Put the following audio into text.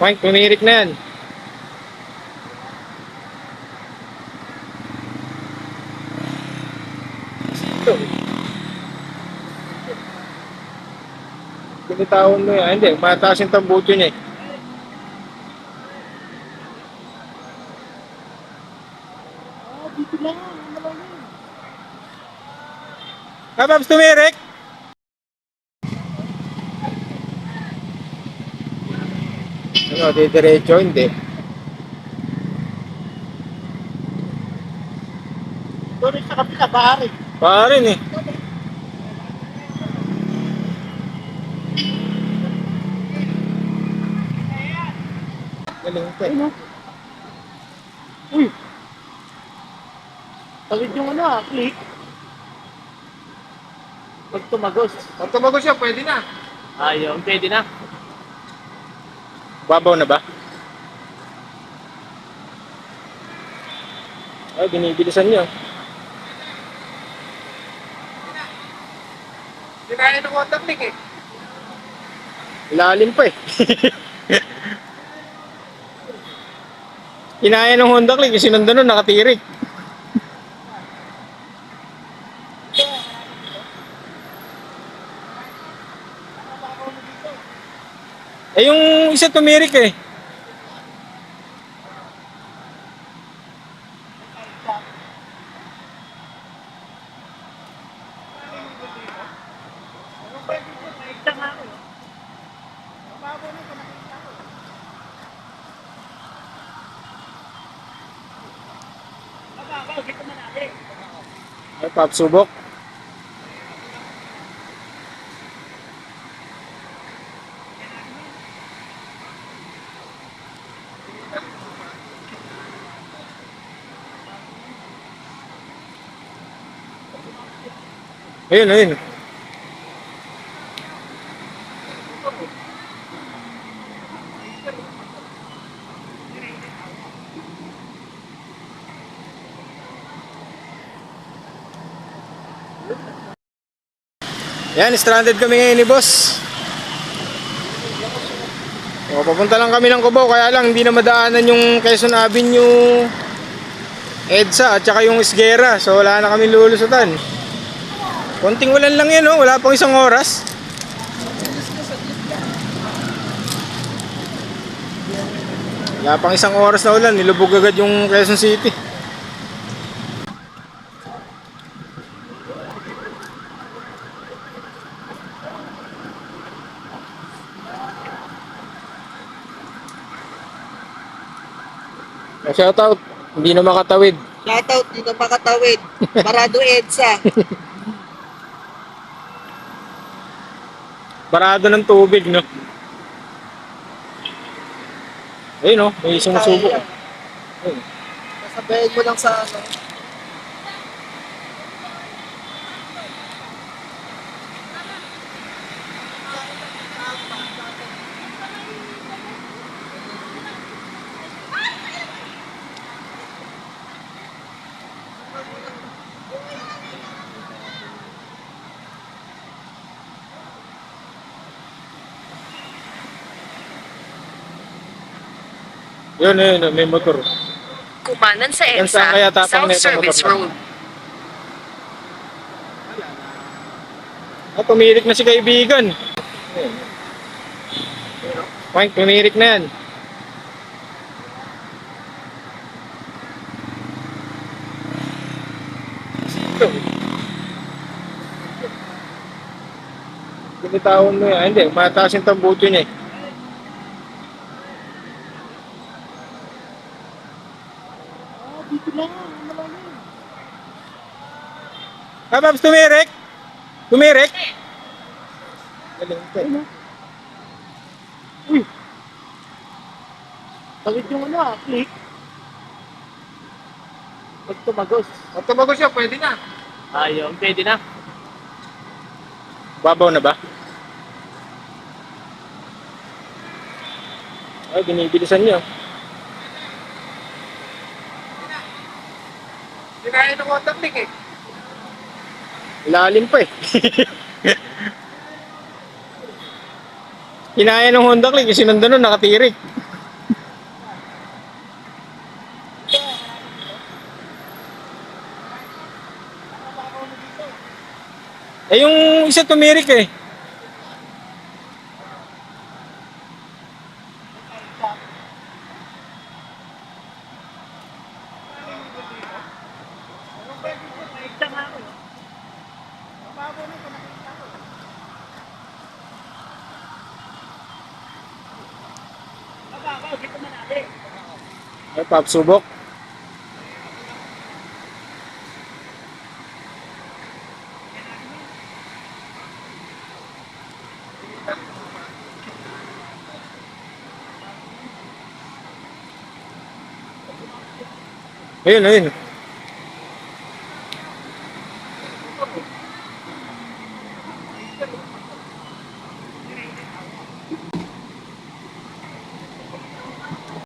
Mike, tumirik na yan. Ito. Binitawan mo yan. Hindi, mataas yung tambucho niya eh. Ah, dito lang. Ano lang yun? Kababs, tumirik! Ano, didiretso? Hindi. Doon sa kapila, bahari. Parin eh. Galing ito eh. Ayun o. Uy! Tawid yung ano ah, click. Pag tumagos. Pag tumago siya, pwede na. Ayun, pwede na. Babaw na ba? Ay, binibilisan niyo. Kinain ng water click eh. Ilalim pa eh. Kinaya ng Honda Click, yung sinundan nun, nakatirik. Eh yung isa tumirik eh. Ay, papsubok. Ayun, ayun. Yan, stranded kami ngayon ni boss. O, papunta lang kami ng Cubao, kaya lang hindi na madaanan yung Quezon Avenue, EDSA, at saka yung Isguera. So wala na kami lulusutan. Konting ulan lang yan, oh. wala pang isang oras. Wala pang isang oras na ulan, nilubog agad yung Quezon City. Shoutout, hindi na makatawid. Shoutout dito makatawid. Barado EDSA. Barado ng tubig, no? Ayun, no? May sumusubo. Ayun. Sasabayin mo lang sa ano. Yun, yun, may motor. Kumanan sa Yan saan kaya EDSA, tapang South nito Service motor? Road. Ah, tumirik na si kaibigan. Ayun. Mike, tumirik na yan. Ito. Binitawan mo yan. Hindi, mataas yung tambucho niya eh. Ah, dito lang. Ano lang yun? Kababs, tumirik! Tumirik! Galing o. Uy! Tawid yung ano ah, click. Pag tumagos. Pag tumago siya, pwede na. Ayun, pwede na. Babaw na ba? Ay, binibilisan niyo. waterling eh. Lalim pa eh. Kinaya ng Honda Click, eh. yung sinunda nun, nakatirik. eh yung isa tumirik eh. Ay, Pop, subok. Ayun, ayun.